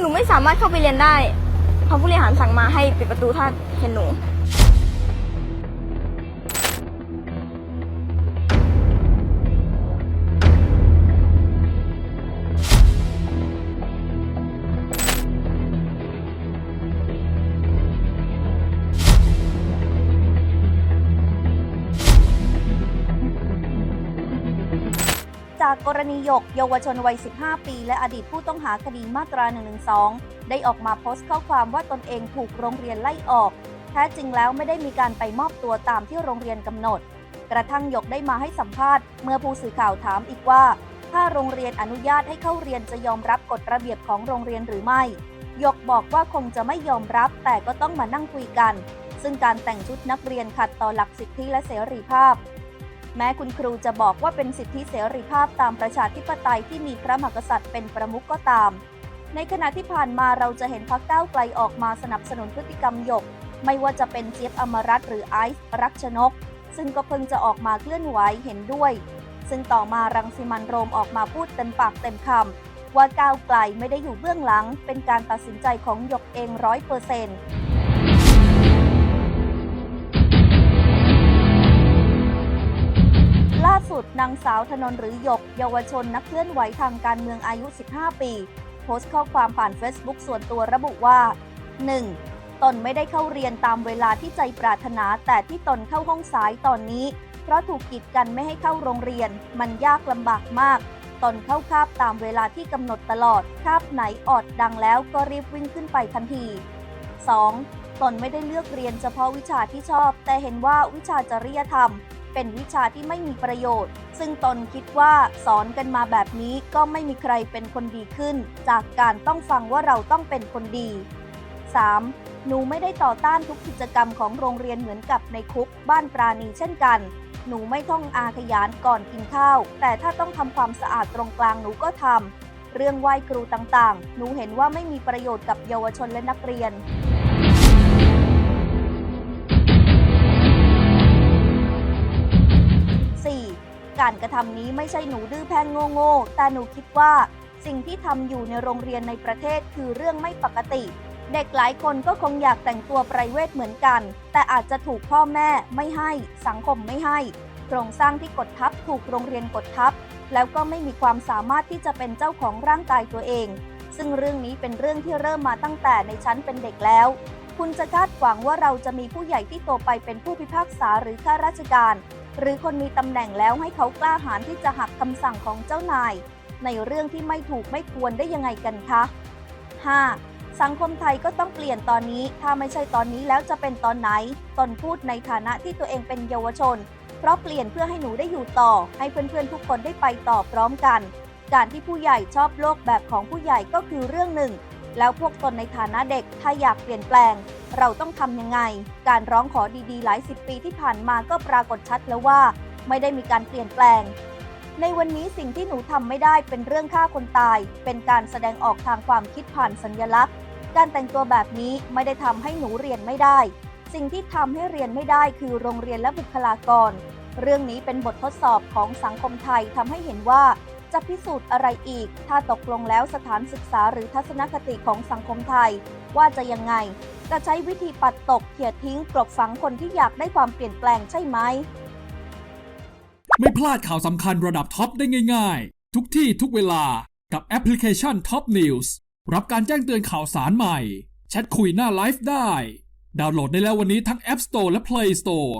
หนูไม่สามารถเข้าไปเรียนได้เพราะผู้บริหารสั่งมาให้ปิดประตูถ้าเห็นหนู จากกรณีหยกเยาวชนวัย 15 ปี และอดีตผู้ต้องหาคดีมาตรา 112 ได้ออกมาโพสต์ข้อความว่าตนเองถูกโรงเรียนไล่ออก แท้จริงแล้วไม่ได้มีการไปมอบตัวตามที่โรงเรียนกำหนด กระทั่งหยกได้มาให้สัมภาษณ์เมื่อผู้สื่อข่าวถามอีกว่า ถ้าโรงเรียนอนุญาตให้เข้าเรียนจะยอมรับกฎระเบียบของโรงเรียนหรือไม่หยกบอกว่าคงจะไม่ยอมรับแต่ก็ต้องมานั่งคุยกัน ซึ่งการแต่งชุดนักเรียนขัดต่อหลักสิทธิและเสรีภาพ แม้คุณครูจะบอกว่าเป็นสิทธิเสรีภาพตามประชาธิปไตยที่มีพระมหากษัตริย์เป็นประมุขก็ตาม ในขณะที่ผ่านมาเราจะเห็นพรรคก้าวไกลออกมาสนับสนุนพฤติกรรมหยก ไม่ว่าจะเป็นเจี๊ยบอมรัตหรือไอซ์รักชนก ซึ่งก็เพิ่งจะออกมาเคลื่อนไหวเห็นด้วย ซึ่งต่อมารังสิมันโรมออกมาพูดเต็มปากเต็มคำว่าก้าวไกลไม่ได้อยู่เบื้องหลัง เป็นการตัดสินใจของหยกเองร้อยเปอร์เซ็นต์ นางสาวธนนหรือหยก เยาวชนนักเคลื่อนไหวทางการเมืองอายุ 15 ปี โพสต์ข้อความผ่าน Facebook ส่วนตัวระบุว่า 1. ตนไม่ได้เข้าเรียนตามเวลาที่ใจปรารถนาแต่ที่ตนเข้าห้องสายตอนนี้ เพราะถูกกีดกันไม่ให้เข้าโรงเรียน มันยากลำบากมาก ตนเข้าคาบตามเวลาที่กำหนดตลอด คาบไหนออดดังแล้วก็รีบวิ่งขึ้นไปทันที 2. ตนไม่ได้เลือกเรียนเฉพาะวิชาที่ชอบ แต่เห็นว่าวิชาจริยธรรม เป็นวิชาที่ไม่มีประโยชน์ ซึ่งตนคิดว่าสอนกันมาแบบนี้ก็ไม่มีใครเป็นคนดีขึ้น จากการต้องฟังว่าเราต้องเป็นคนดี 3. หนูไม่ได้ต่อต้านทุกกิจกรรมของโรงเรียนเหมือนกับในคุกบ้านปราณีเช่นกัน หนูไม่ท่องอาขยานก่อนกินข้าว แต่ถ้าต้องทำความสะอาดตรงกลางหนูก็ทำเรื่องไหว้ครูต่างๆ หนูเห็นว่าไม่มีประโยชน์กับเยาวชนและนักเรียน การกระทำนี้ไม่ใช่หนูดื้อแพงโง่ๆ แต่หนูคิดว่า สิ่งที่ทำอยู่ในโรงเรียนในประเทศคือเรื่องไม่ปกติ เด็กหลายคนก็คงอยากแต่งตัวไพรเวทเหมือนกัน แต่อาจจะถูกพ่อแม่ไม่ให้ สังคมไม่ให้ โครงสร้างที่กดทับถูกโรงเรียนกดทับ แล้วก็ไม่มีความสามารถที่จะเป็นเจ้าของร่างกายตัวเอง ซึ่งเรื่องนี้เป็นเรื่องที่เริ่มมาตั้งแต่ในชั้นเป็นเด็กแล้วคุณจะคาดหวังว่าเราจะมีผู้ใหญ่ที่โตไปเป็นผู้พิพากษาหรือข้าราชการ หรือคนมีตำแหน่งแล้วให้เขากล้าหาญที่จะหักคำสั่งของเจ้านาย ในเรื่องที่ไม่ถูกไม่ควรได้ยังไงกันคะ 5. สังคมไทยก็ต้องเปลี่ยนตอนนี้ ถ้าไม่ใช่ตอนนี้แล้วจะเป็นตอนไหน ตนพูดในฐานะที่ตัวเองเป็นเยาวชน เพราะเปลี่ยนเพื่อให้หนูได้อยู่ต่อ ให้เพื่อนๆทุกคนได้ไปต่อพร้อมกัน การที่ผู้ใหญ่ชอบโลกแบบของผู้ใหญ่ก็คือเรื่องหนึ่ง แล้วพวกตนในฐานะเด็กถ้าอยากเปลี่ยนแปลง เราต้องทำยังไง การร้องขอดีๆ หลายสิบปีที่ผ่านมาก็ปรากฏชัดแล้วว่า ไม่ได้มีการเปลี่ยนแปลง ในวันนี้สิ่งที่หนูทำไม่ได้เป็นเรื่องฆ่าคนตาย เป็นการแสดงออกทางความคิดผ่านสัญลักษณ์ การแต่งตัวแบบนี้ไม่ได้ทำให้หนูเรียนไม่ได้ สิ่งที่ทำให้เรียนไม่ได้คือโรงเรียนและบุคลากร เรื่องนี้เป็นบททดสอบของสังคมไทยทำให้เห็นว่า จะพิสูจน์อะไรอีก ถ้าตกลงแล้วสถานศึกษาหรือทัศนคติของสังคมไทย ว่าจะยังไง จะใช้วิธีปัดตกเขี่ยทิ้งกลบฝังคนที่อยากได้ความเปลี่ยนแปลงใช่ไหม ไม่พลาดข่าวสำคัญระดับท็อปได้ง่าย ๆ ทุกที่ทุกเวลากับแอปพลิเคชัน Top News รับการแจ้งเตือนข่าวสารใหม่ แชทคุยหน้าไลฟ์ได้ ดาวน์โหลดได้แล้ววันนี้ทั้ง App Store และ Play Store